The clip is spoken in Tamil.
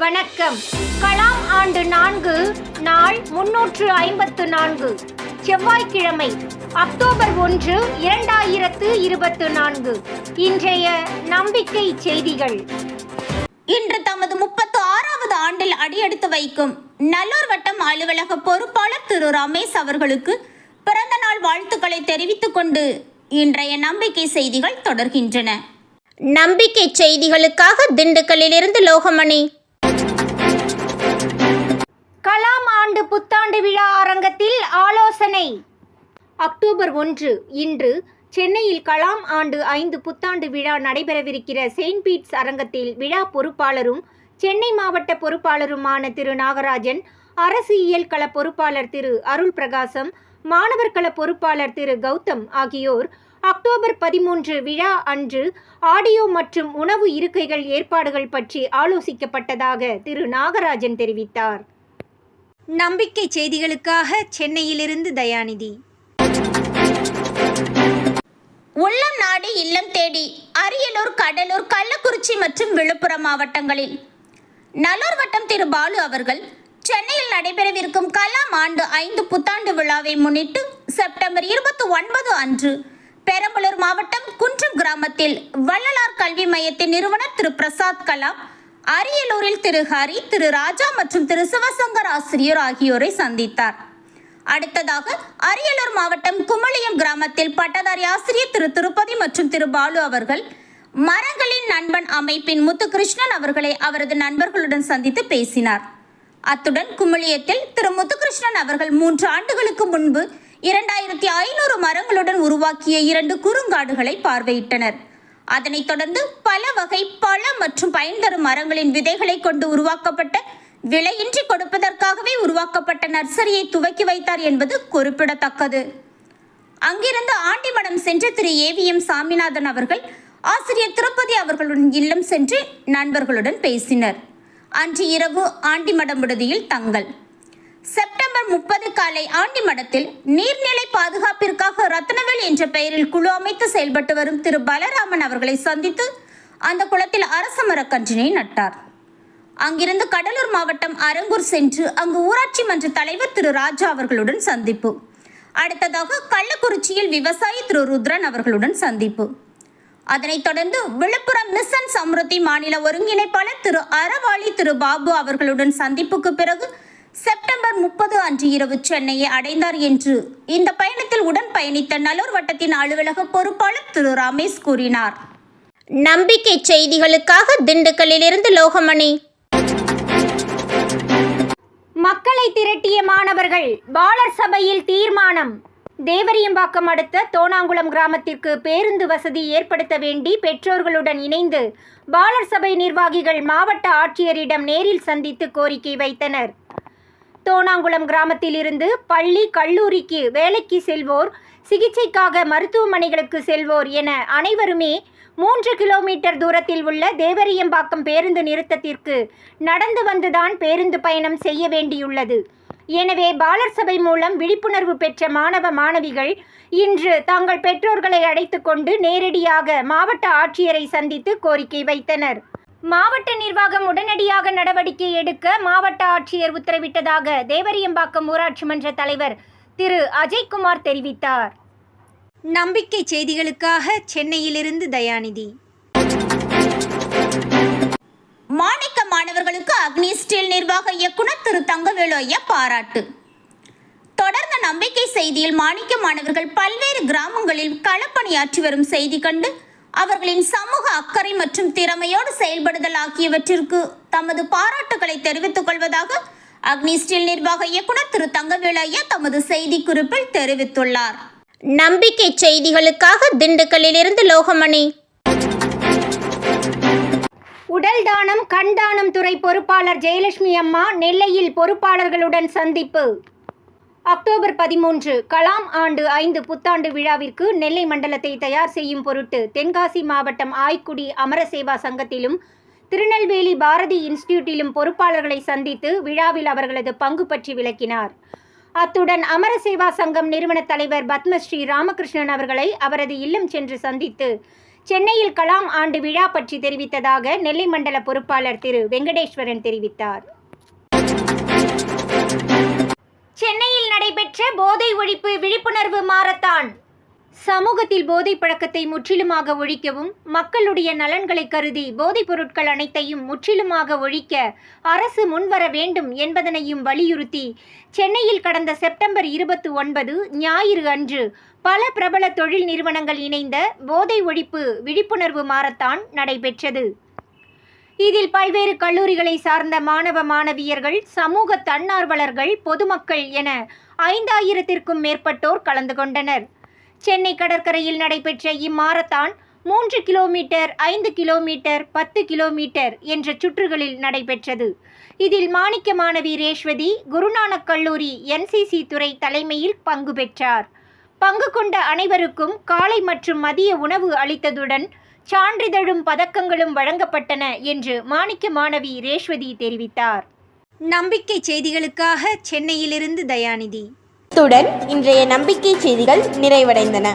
வணக்கம். கலாம் ஆண்டு நான்கு நாள் முன்னூற்று ஐம்பத்து நான்கு. செவ்வாய்க்கிழமை அக்டோபர் ஒன்று இரண்டாயிரத்து இருபத்து நான்கு. இன்றைய நம்பிக்கை செய்திகள். இன்று தமது முப்பத்து ஆறாவது ஆண்டில் அடியெடுத்து வைக்கும் நல்லூர் வட்டம் அலுவலக பொறுப்பாளர் திரு ரமேஷ் அவர்களுக்கு பிறந்த நாள் வாழ்த்துக்களை தெரிவித்துக் கொண்டு இன்றைய நம்பிக்கை செய்திகள் தொடர்கின்றன. நம்பிக்கை செய்திகளுக்காக திண்டுக்கல்லிலிருந்து லோகமணி. கலாம் ஆண்டு புத்தாண்டு விழா அரங்கத்தில் ஆலோசனை. அக்டோபர் ஒன்று இன்று சென்னையில் கலாம் ஆண்டு ஐந்து புத்தாண்டு விழா நடைபெறவிருக்கிற செயின்ட் பீட்ஸ் அரங்கத்தில் விழா பொறுப்பாளரும் சென்னை மாவட்ட பொறுப்பாளருமான திரு நாகராஜன் அரசு இயல் கள பொறுப்பாளர் திரு அருள் பிரகாசம் மாணவர் கள பொறுப்பாளர் திரு கௌதம் ஆகியோர் அக்டோபர் பதிமூன்று விழா அன்று ஆடியோ மற்றும் உணவு இருக்கைகள் ஏற்பாடுகள் பற்றி ஆலோசிக்கப்பட்டதாக திரு நாகராஜன் தெரிவித்தார். நம்பிக்கை செய்திகளுக்காக சென்னையிலிருந்து தயாநிதி. உள்ளம் நாடி இல்லம் தேடி அரியலூர் கடலூர் கள்ளக்குறிச்சி மற்றும் விழுப்புரம் மாவட்டங்களில். நல்லூர் வட்டம் திரு பாலு அவர்கள் சென்னையில் நடைபெறவிருக்கும் கலாம் ஆண்டு ஐந்து புத்தாண்டு விழாவை முன்னிட்டு செப்டம்பர் இருபத்தி ஒன்பது அன்று பெரம்பலூர் மாவட்டம் குன்றம் கிராமத்தில் வள்ளலார் கல்வி மையத்தின் நிறுவனர் திரு பிரசாத் கலாம் அரியலூரில் திரு ஹரி திரு ராஜா மற்றும் திரு சிவசங்கர் ஆசிரியர் ஆகியோரை சந்தித்தார். அடுத்ததாக அரியலூர் மாவட்டம் குமளியம் கிராமத்தில் பட்டதாரி ஆசிரியர் திரு திருப்பதி மற்றும் திரு பாலு அவர்கள் மரங்களின் நண்பன் அமைப்பின் முத்துகிருஷ்ணன் அவர்களை அவரது நண்பர்களுடன் சந்தித்து பேசினார். அத்துடன் குமிழியத்தில் திரு முத்துகிருஷ்ணன் அவர்கள் மூன்று ஆண்டுகளுக்கு முன்பு இரண்டாயிரத்தி ஐநூறு மரங்களுடன் உருவாக்கிய இரண்டு குறுங்காடுகளை பார்வையிட்டனர். அதனைத் தொடர்ந்து பல வகை பழ மற்றும் பயன் தரும் மரங்களின் விதைகளை கொண்டு உருவாக்கப்பட்ட விலையின்றி கொடுப்பதற்காகவே உருவாக்கப்பட்ட நர்சரியை துவக்கி வைத்தார் என்பது குறிப்பிடத்தக்கது. அங்கிருந்து ஆண்டிமடம் சென்ற திரு. ஏவிஎம் சாமிநாதன் அவர்கள் ஆசிரியர் திருப்பதி அவர்களுடன் இல்லம் சென்று நண்பர்களுடன் பேசினர். அன்று இரவு ஆண்டிமடம் விடுதியில் தங்கள். செப்டம்பர் முப்பது காலை ஆண்டிமடத்தில் நீர்நிலை பாதுகாப்பிற்காக ரத்னவேல் என்ற பெயரில் குழு அமைத்து செயல்பட்டு வரும் திரு பலராமன் அவர்களை சந்தித்து அந்த குளத்தில் அரச மரக்கன்றினை நட்டார். அங்கிருந்து கடலூர் மாவட்டம் அரங்கூர் சென்று அங்கு ஊராட்சி மன்ற தலைவர் திரு ராஜா அவர்களுடன் சந்திப்பு. அடுத்ததாக கள்ளக்குறிச்சியில் விவசாயி திரு ருத்ரன் அவர்களுடன் சந்திப்பு. அதனைத் தொடர்ந்து விழுப்புரம் மிஷன் சம்ருத்தி மாநில ஒருங்கிணைப்பாளர் திரு அறவாளி திரு பாபு அவர்களுடன் சந்திப்புக்கு பிறகு செப்டம்பர் முப்பது அன்று இரவு சென்னையை அடைந்தார் என்று இந்த பயணத்தில் உடன் பயணித்த நல்லூர் வட்டத்தின் அலுவலக பொறுப்பாளர் திரு ரமேஷ் கூறினார். நம்பிக்கை செய்திகளுக்காக திண்டுக்கல்லிலிருந்து லோகமணி. மக்களை திரட்டிய மாணவர்கள் பாலர் சபையில் தீர்மானம். தேவரியம்பாக்கம் அடுத்த தோணாங்குளம் கிராமத்திற்கு பேருந்து வசதி ஏற்படுத்த வேண்டி பெற்றோர்களுடன் இணைந்து பாலர் சபை நிர்வாகிகள் மாவட்ட ஆட்சியரிடம் நேரில் சந்தித்து கோரிக்கை வைத்தனர். தோணாங்குளம் கிராமத்தில் இருந்து பள்ளி கல்லூரிக்கு வேலைக்கு செல்வோர் சிகிச்சைக்காக மருத்துவமனைகளுக்கு செல்வோர் என அனைவருமே மூன்று கிலோமீட்டர் தூரத்தில் உள்ள தேவரியம்பாக்கம் பேருந்து நிறுத்தத்திற்கு நடந்து வந்துதான் பேருந்து பயணம் செய்ய வேண்டியுள்ளது. எனவே பாலர் சபை மூலம் விழிப்புணர்வு பெற்ற மாணவ மாணவிகள் இன்று தங்கள் பெற்றோர்களை அழைத்து கொண்டு நேரடியாக மாவட்ட ஆட்சியரை சந்தித்து கோரிக்கை வைத்தனர். மாவட்ட நிர்வாகம் உடனடியாக நடவடிக்கை எடுக்க மாவட்ட ஆட்சியர் உத்தரவிட்டதாக தேவரியம்பாக்கம் ஊராட்சி மன்ற தலைவர் திரு அஜய்குமார் தெரிவித்தார். நம்பிக்கை செய்திகளுக்காக சென்னையிலிருந்து தயாநிதி. மாணிக்க மாணவர்களுக்கு அக்னி ஸ்டீல் நிர்வாக இயக்குனர் திரு தங்கவேலு ஐயா பாராட்டு. தொடர்ந்த நம்பிக்கை செய்தியில் மாணிக்க மாணவர்கள் பல்வேறு கிராமங்களில் களப்பணியாற்றி வரும் செய்தி கண்டு அவர்களின் சமூக அக்கறை மற்றும் திறமையோடு செயல்படுதல் ஆகியவற்றிற்கு தமது பாராட்டுகளை தெரிவித்துக் கொள்வதாக அக்னி ஸ்டீல் நிர்வாக இயக்குனர் திரு தங்கவேலையா தமது செய்தி குறிப்பில் தெரிவித்துள்ளார். நம்பிக்கை செய்திகளுக்காக திண்டுக்கல்லிலிருந்து லோகமணி. உடல் தானம் கண் தானம் துறை பொறுப்பாளர் ஜெயலட்சுமி அம்மா நெல்லையில் பொறுப்பாளர்களுடன் சந்திப்பு. அக்டோபர் பதிமூன்று கலாம் ஆண்டு ஐந்து புத்தாண்டு விழாவிற்கு நெல்லை மண்டலத்தை தயார் செய்யும் பொருட்டு தென்காசி மாவட்டம் ஆய்க்குடி அமரசேவா சங்கத்திலும் திருநெல்வேலி பாரதி இன்ஸ்டிடியூட்டிலும் பொறுப்பாளர்களை சந்தித்து விழாவில் அவர்களது பங்கு பற்றி விளக்கினார். அத்துடன் அமரசேவா சங்கம் நிறுவன தலைவர் பத்மஸ்ரீ ராமகிருஷ்ணன் அவர்களை அவரது இல்லம் சென்று சந்தித்து சென்னையில் கலாம் ஆண்டு விழா பற்றி தெரிவித்ததாக நெல்லை மண்டல பொறுப்பாளர் திரு வெங்கடேஸ்வரன் தெரிவித்தார். சென்னையில் நடைபெற்ற போதை ஒழிப்பு விழிப்புணர்வு மாரத்தான். சமூகத்தில் போதை பழக்கத்தை முற்றிலுமாக ஒழிக்கவும் மக்களுடைய நலன்களை கருதி போதைப் பொருட்கள் அனைத்தையும் முற்றிலுமாக ஒழிக்க அரசு முன்வர வேண்டும் என்பதனையும் வலியுறுத்தி சென்னையில் கடந்த செப்டம்பர் இருபத்தி ஒன்பது ஞாயிறு அன்று பல பிரபல தொழில் நிறுவனங்கள் இணைந்த போதை ஒழிப்பு விழிப்புணர்வு மாரத்தான் நடைபெற்றது. இதில் பல்வேறு கல்லூரிகளை சார்ந்த மாணவ மாணவியர்கள் சமூக தன்னார்வலர்கள் பொதுமக்கள் என ஐந்தாயிரத்திற்கும் மேற்பட்டோர் கலந்து கொண்டனர். சென்னை கடற்கரையில் நடைபெற்ற இம்மாரத்தான் மூன்று கிலோமீட்டர் ஐந்து கிலோமீட்டர் பத்து கிலோமீட்டர் என்ற சுற்றுகளில் நடைபெற்றது. இதில் மாணிக்க மாணவி ரேஷ்வதி குருநானக் கல்லூரி என்சிசி துறை தலைமையில் பங்கு பெற்றார். பங்கு கொண்ட அனைவருக்கும் காலை மற்றும் மதிய உணவு அளித்ததுடன் சான்றிதழும் பதக்கங்களும் வழங்கப்பட்டன என்று மாணிக்க மாணவி ரேஷ்வதி தெரிவித்தார். நம்பிக்கை செய்திகளுக்காக சென்னையிலிருந்து தயாநிதி. இத்துடன் இன்றைய நம்பிக்கை செய்திகள் நிறைவடைந்தன.